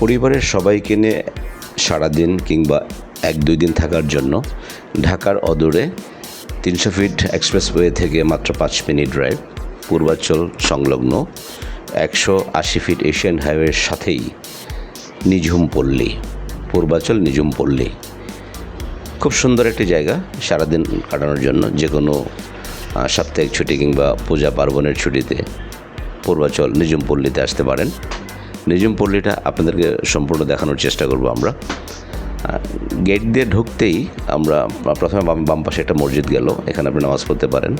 পরিবারের সবাইকে নিয়ে সারাদিন কিংবা এক, দুই দিন থাকার জন্য ঢাকার অদূরে তিনশো ফিট এক্সপ্রেসওয়ে থেকে মাত্র পাঁচ মিনিট ড্রাইভ পূর্বাঞ্চল সংলগ্ন একশো আশি ফিট এশিয়ান হাইওয়ের সাথেই নিঝুম পল্লী পূর্বাচল নিঝুম পল্লী খুব সুন্দর একটি জায়গা সারাদিন কাটানোর জন্য, যে কোনো সাপ্তাহিক ছুটি কিংবা পূজা পার্বণের ছুটিতে পূর্বাচল নিঝুম পল্লীতে আসতে পারেন। নিঝুম পল্লীটা আপনাদেরকে সম্পূর্ণ দেখানোর চেষ্টা করব আমরা। গেট দিয়ে ঢুকতেই আমরা প্রথমে বাম পাশে একটা মসজিদ গেল, এখানে আপনি নামাজ পড়তে পারেন।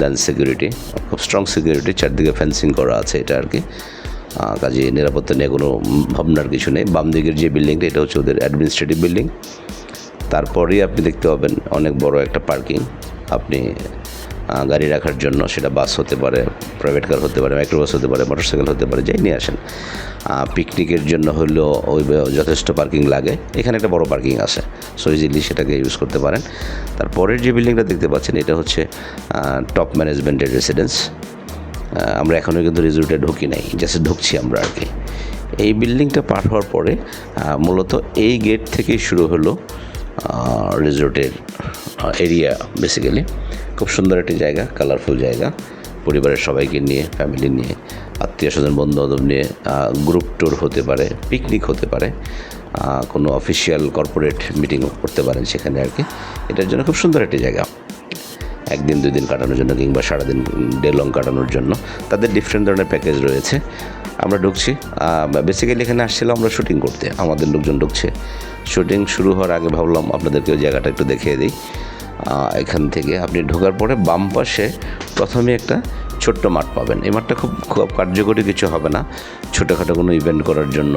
দেন সিকিউরিটি খুব স্ট্রং সিকিউরিটি চারদিকে ফেন্সিং করা আছে এটা আর কি। কাজে নিরাপত্তা নিয়ে কোনো ভাবনার কিছু নেই। বাম দিকের যে বিল্ডিংটা এটা হচ্ছে ওদের অ্যাডমিনিস্ট্রেটিভ বিল্ডিং তারপরেই আপনি দেখতে পাবেন অনেক বড় একটা পার্কিং আপনি গাড়ি রাখার জন্য সেটা বাস হতে পারে প্রাইভেট কার হতে পারে মাইক্রোবাস হতে পারে মোটরসাইকেল হতে পারে, যাই নিয়ে আসেন। পিকনিকের জন্য হলেও ওই যথেষ্ট পার্কিং লাগে। এখানে একটা বড় পার্কিং আছে সো ইজিলি সেটাকে ইউজ করতে পারেন। তারপরের যে বিল্ডিংটা দেখতে পাচ্ছেন, এটা হচ্ছে টপ ম্যানেজমেন্টের রেসিডেন্স আমরা এখনও কিন্তু রিজোর্টে ঢুকি নাই জাস্ট ঢুকছি আমরা আর কি। এই বিল্ডিংটা পার হওয়ার পরে মূলত এই গেট থেকেই শুরু হলো রিজোর্টের এরিয়া বেসিক্যালি খুব সুন্দর একটি জায়গা কালারফুল জায়গা। পরিবারের সবাইকে নিয়ে ফ্যামিলি নিয়ে, আত্মীয় স্বজন বন্ধু বান্ধব নিয়ে গ্রুপ ট্যুর হতে পারে পিকনিক হতে পারে কোনো অফিসিয়াল কর্পোরেট মিটিং করতে পারেন সেখানে আর কি। এটার জন্য খুব সুন্দর একটি জায়গা। একদিন দুই দিন কাটানোর জন্য কিংবা সারাদিন ডে লং কাটানোর জন্য তাদের ডিফারেন্ট ধরনের প্যাকেজ রয়েছে। আমরা ঢুকছি বেসিক্যালি এখানে আসছিলাম আমরা শুটিং করতে। আমাদের লোকজন ঢুকছে। শুটিং শুরু হওয়ার আগে ভাবলাম আপনাদেরকে ওই জায়গাটা একটু দেখিয়ে দিই। এখান থেকে আপনি ঢোকার পরে বাম পাশে প্রথমে একটা ছোট্ট মাঠ পাবেন। এই মাঠটা খুব খুব কার্যকরী কিছু হবে না। ছোটোখাটো কোনো ইভেন্ট করার জন্য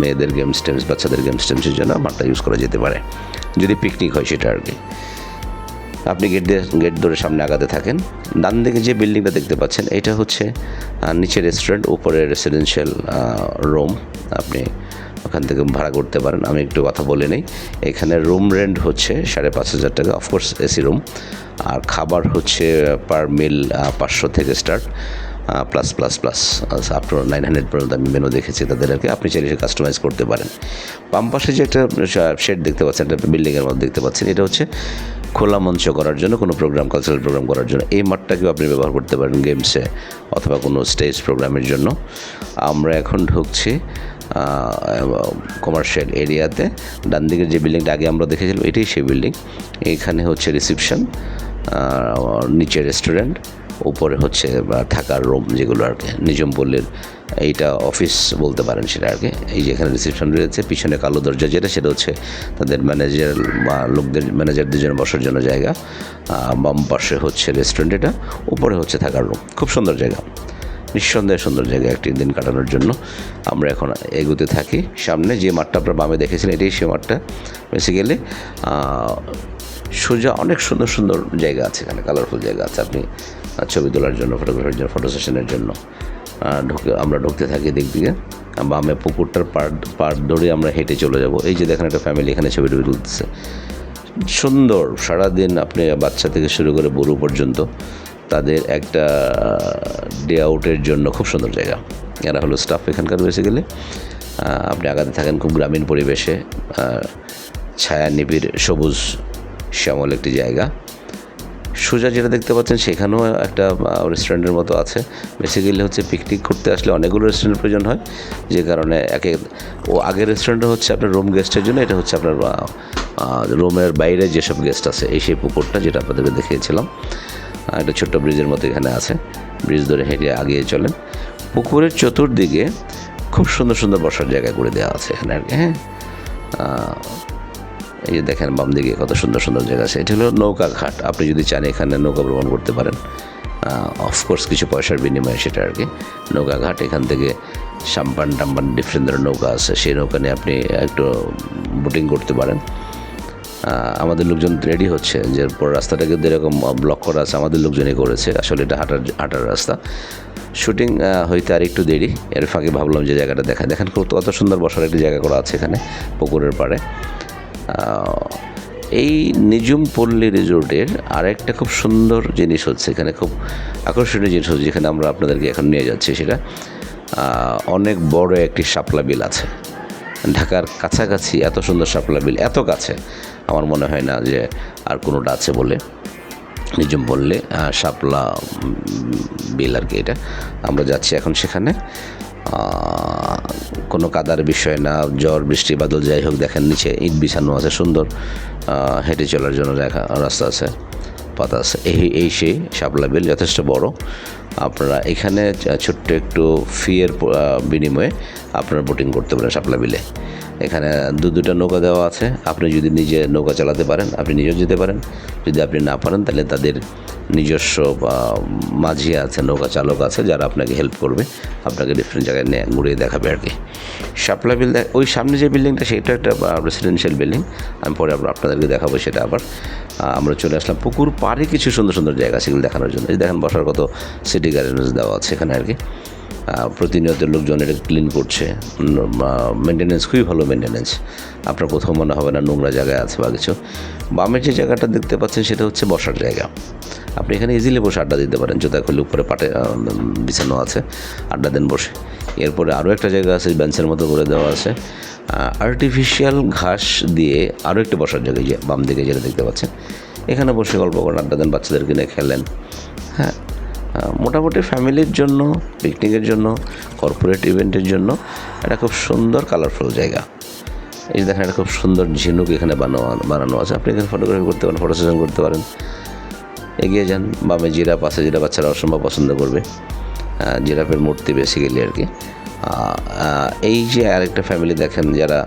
মেয়েদের গেমস টেমস বাচ্চাদের গেমস টেমসের জন্য মাঠটা ইউজ করা যেতে পারে। যদি পিকনিক হয় সেটা আর কি। আপনি গেট দিয়ে গেট ধরে সামনে আগাতে থাকেন। ডান দিকে যে বিল্ডিংটা দেখতে পাচ্ছেন, এটা হচ্ছে নিচে রেস্টুরেন্ট উপরে রেসিডেন্সিয়াল রুম আপনি ওখান থেকে ভাড়া করতে পারেন। আমি একটু কথা বলে নিই। এখানে রুম রেন্ট হচ্ছে সাড়ে পাঁচ হাজার টাকা। অফকোর্স এসি রুম আর খাবার হচ্ছে পার মিল পাঁচশো থেকে start plus plus plus up to nine hundred পর্যন্ত আমি মেনু দেখেছি তাদেরকে। আপনি চাইলে সে কাস্টমাইজ করতে পারেন। বাম পাশে যে একটা শেড দেখতে পাচ্ছেন, একটা বিল্ডিংয়ের মধ্যে দেখতে পাচ্ছেন, এটা হচ্ছে খোলা মঞ্চ করার জন্য, কোনো প্রোগ্রাম কালচারাল প্রোগ্রাম করার জন্য। এই মাঠটাকেও আপনি ব্যবহার করতে পারেন গেমসে অথবা কোনো স্টেজ প্রোগ্রামের জন্য। আমরা এখন ঢুকছি কমার্শিয়াল এরিয়াতে ডান দিকের যে বিল্ডিংটা আগে আমরা দেখেছিলাম, এটাই সেই বিল্ডিং এখানে হচ্ছে রিসিপশন নিচে রেস্টুরেন্ট উপরে হচ্ছে থাকার রুম যেগুলো আর কি। নিজম পল্লীর এইটা অফিস বলতে পারেন সেটা আর কি। এই যে এখানে রিসেপশন রয়েছে, পিছনে কালো দরজা যেটা, সেটা হচ্ছে তাদের ম্যানেজার বা লোকদের ম্যানেজারদের জন্য বসার জন্য জায়গা। বাম পাশে হচ্ছে রেস্টুরেন্ট এটা, উপরে হচ্ছে থাকার রুম খুব সুন্দর জায়গা। নিঃসন্দেহে সুন্দর জায়গা একটি দিন কাটানোর জন্য। আমরা এখন এগুতে থাকি। সামনে যে মাঠটা আপনার বামে দেখেছিলেন এটাই সে মাঠটা। বেসিক্যালি সোজা অনেক সুন্দর সুন্দর জায়গা আছে এখানে কালারফুল জায়গা আছে। আপনি ছবি তোলার জন্য ফটোগ্রাফির জন্য ফটো সেশনের জন্য ঢুকে, আমরা ঢুকতে থাকি দিক দিকে বামে পুকুরটার পার পার ধরে আমরা হেঁটে চলে যাব। এই যে দেখেন, একটা ফ্যামিলি এখানে ছবি টবি তুলতেছে। সুন্দর, সারাদিন আপনি বাচ্চা থেকে শুরু করে বুড়ো পর্যন্ত তাদের একটা ডে আউটের জন্য খুব সুন্দর জায়গা। এরা হলো স্টাফ এখানকার বেসিক্যালি আপনি আগাতে থাকেন খুব গ্রামীণ পরিবেশে। ছায়া নিবিড় সবুজ শ্যামল একটি জায়গা। সোজা যেটা দেখতে পাচ্ছেন সেখানেও একটা রেস্টুরেন্টের মতো আছে। বেসিক্যালি হচ্ছে পিকনিক করতে আসলে অনেকগুলো রেস্টুরেন্টের প্রয়োজন হয়। যে কারণে একে, ও আগের রেস্টুরেন্টটা হচ্ছে আপনার রুম গেস্টের জন্য। এটা হচ্ছে আপনার রুমের বাইরে যেসব গেস্ট আছে, এই সেই পুকুরটা যেটা আপনাদেরকে দেখিয়েছিলাম। একটা ছোট্ট ব্রিজের মতো এখানে আছে। ব্রিজ ধরে হেঁটে আগিয়ে চলেন। পুকুরের চতুর্দিকে খুব সুন্দর সুন্দর বসার জায়গা করে দেওয়া আছে এখানে আর কি হ্যাঁ? এই যে দেখেন বাম দিকে কত সুন্দর সুন্দর জায়গা আছে। এটা হলো নৌকা ঘাট। আপনি যদি চান এখানে নৌকা ভ্রমণ করতে পারেন। অফকোর্স কিছু পয়সার বিনিময়ে সেটা আর কি। নৌকা ঘাট এখান থেকে সাম্পান টাম্পান ডিফারেন্ট ধরনের নৌকা আছে। সেই নৌকা নিয়ে আপনি একটু বোটিং করতে পারেন। আমাদের লোকজন রেডি হচ্ছে যে পর এরকম ব্লক করা আছে, আমাদের লোকজনই করেছে। আসলে এটা হাঁটার হাঁটার রাস্তা। শুটিং হইতে আর একটু দেরি। এর ফাঁকে ভাবলাম যে জায়গাটা দেখা দেখেন কত কত সুন্দর বসার একটি জায়গা করা আছে এখানে, পুকুরের পাড়ে। এই নিজুম পল্লী রিজোর্টের আরেকটা খুব সুন্দর জিনিস হচ্ছে এখানে, খুব আকর্ষণীয় জিনিস হচ্ছে যেখানে আমরা আপনাদেরকে এখন নিয়ে যাচ্ছি সেটা। অনেক বড় একটি শাপলা বিল আছে। ঢাকার কাছাকাছি এত সুন্দর শাপলা বিল, এত কাছে। আমার মনে হয় না যে আর কোনোটা আছে বলে। নিজম বললে শাপলা বিল আর কি এটা। আমরা যাচ্ছি এখন সেখানে। কোনো কাদার বিষয় না, জ্বর, বৃষ্টি, বাদল যাই হোক, দেখেন নিচে ইট বিছানো আছে, সুন্দর। হেঁটে চলার জন্য দেখা রাস্তা আছে পাতা আছে। এই এই সেই শাপলা বিল যথেষ্ট বড়। আপনারা এখানে ছোট্ট একটু ফিয়ের বিনিময়ে আপনারা বোটিং করতে পারেন শাপলা বিলে। এখানে দু দুটা নৌকা দেওয়া আছে। আপনি যদি নিজে নৌকা চালাতে পারেন, আপনি নিজেও যেতে পারেন। যদি আপনি না পারেন, তাহলে তাদের নিজস্ব মাঝি আছে, নৌকা চালক আছে, যারা আপনাকে হেল্প করবে। আপনাকে ডিফারেন্ট জায়গায় নিয়ে ঘুরিয়ে দেখাবে আর কি। শাপলা বিল ওই সামনে যে বিল্ডিংটা, সেটা একটা রেসিডেন্সিয়াল বিল্ডিং আমি পরে আপনাদেরকে দেখাবো সেটা আবার। আমরা চলে আসলাম পুকুর পাড়ে কিছু সুন্দর সুন্দর জায়গা সেগুলো দেখানোর জন্য। দেখেন বসার কত সিটি গার্ডেন্স দেওয়া আছে এখানে আর কি। প্রতিনিয়ত লোকজন এটা ক্লিন করছে। মেনটেনেন্স খুবই ভালো মেনটেনেন্স আপনার কোথাও মনে হবে না নোংরা জায়গায় আছে বা কিছু। বামের যে জায়গাটা দেখতে পাচ্ছেন সেটা হচ্ছে বসার জায়গা। আপনি এখানে ইজিলি বসে আড্ডা দিতে পারেন। জুতা খুলে উপরে পাটে বিছানো আছে। আড্ডা দেন বসে। এরপরে আরও একটা জায়গা আছে বেঞ্চের মতো করে দেওয়া আছে। আর্টিফিশিয়াল ঘাস দিয়ে আরও একটি বসার জায়গা বাম দিকে যেটা দেখতে পাচ্ছেন। এখানে বসে গল্প করেন, আড্ডা দেন, বাচ্চাদেরকে নিয়ে খেলেন। হ্যাঁ মোটামুটি ফ্যামিলির জন্য পিকনিকের জন্য কর্পোরেট ইভেন্টের জন্য এটা খুব সুন্দর কালারফুল জায়গা। এই দেখেন, একটা খুব সুন্দর ঝিনুক এখানে বানানো বানানো আছে। আপনি এখানে ফটোগ্রাফি করতে পারেন ফটো সেশন করতে পারেন। এগিয়ে যান, বামে জিরাফ আছে যেটা বাচ্চারা অসম্ভব পছন্দ করবে। জিরাফের মূর্তি বেসিক্যালি আর কি। এই যে আরেকটা ফ্যামিলি দেখেন যারা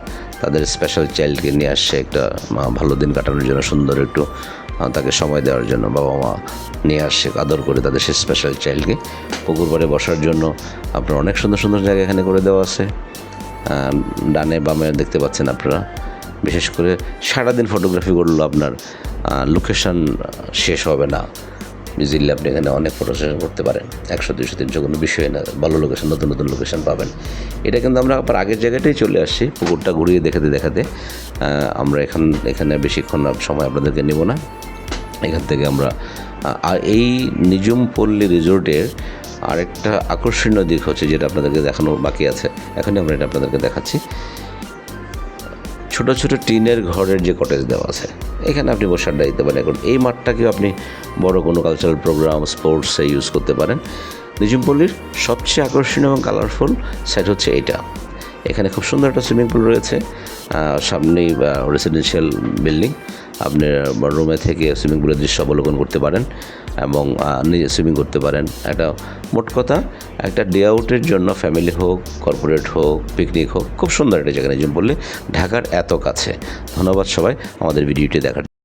তাদের স্পেশাল চাইল্ডকে নিয়ে আসছে একটা আহ, ভালো দিন কাটানোর জন্য সুন্দর একটু তাকে সময় দেওয়ার জন্য বাবা মা নিয়ে আসছে আদর করে তাদের সেই স্পেশাল চাইল্ডকে পুকুর পাড়ে বসার জন্য আপনার অনেক সুন্দর সুন্দর জায়গা এখানে করে দেওয়া আছে। ডানে বামে দেখতে পাচ্ছেন আপনারা। বিশেষ করে সারাদিন ফটোগ্রাফি করল আপনার লোকেশন শেষ হবে না। ইজিলি আপনি এখানে অনেক ফটো সেশন করতে পারেন। একশো দুশো তিনশো কোনো বিষয় না। ভালো লোকেশন নতুন নতুন লোকেশন পাবেন। এটা কিন্তু আমরা আবার আগের জায়গাটাই চলে আসছি, পুকুরটা ঘুরিয়ে দেখাতে দেখাতে। আমরা এখান, এখানে বেশিক্ষণ সময় আপনাদেরকে নেব না। এখান থেকে আমরা আর এই নিজুম পল্লী রিসোর্টের আরেকটা আকর্ষণীয় দিক হচ্ছে যেটা আপনাদেরকে দেখানো বাকি আছে। এখনই আমরা এটা আপনাদেরকে দেখাচ্ছি। ছোট ছোট টিনের ঘরের যে কটেজ দেওয়া আছে, এখানে আপনি বসে আড্ডা দিতে পারেন। এখন এই মাঠটাকেও আপনি বড় কোনো কালচারাল প্রোগ্রাম স্পোর্টসে ইউজ করতে পারেন। নিজুমপল্লির সবচেয়ে আকর্ষণীয় এবং কালারফুল সাইট হচ্ছে এইটা এখানে খুব সুন্দর একটা সুইমিং পুল রয়েছে। সামনেই রেসিডেন্সিয়াল বিল্ডিং আপনি রুমে থেকে সুইমিং পুলের দৃশ্য অবলোকন করতে পারেন এবং নিজে সুইমিং করতে পারেন। একটা মোট কথা, একটা ডে আউটের জন্য ফ্যামিলি হোক কর্পোরেট হোক পিকনিক হোক, খুব সুন্দর একটা জায়গা নিয়ে বললে ঢাকার এত কাছে। ধন্যবাদ সবাই, আমাদের ভিডিওটি দেখার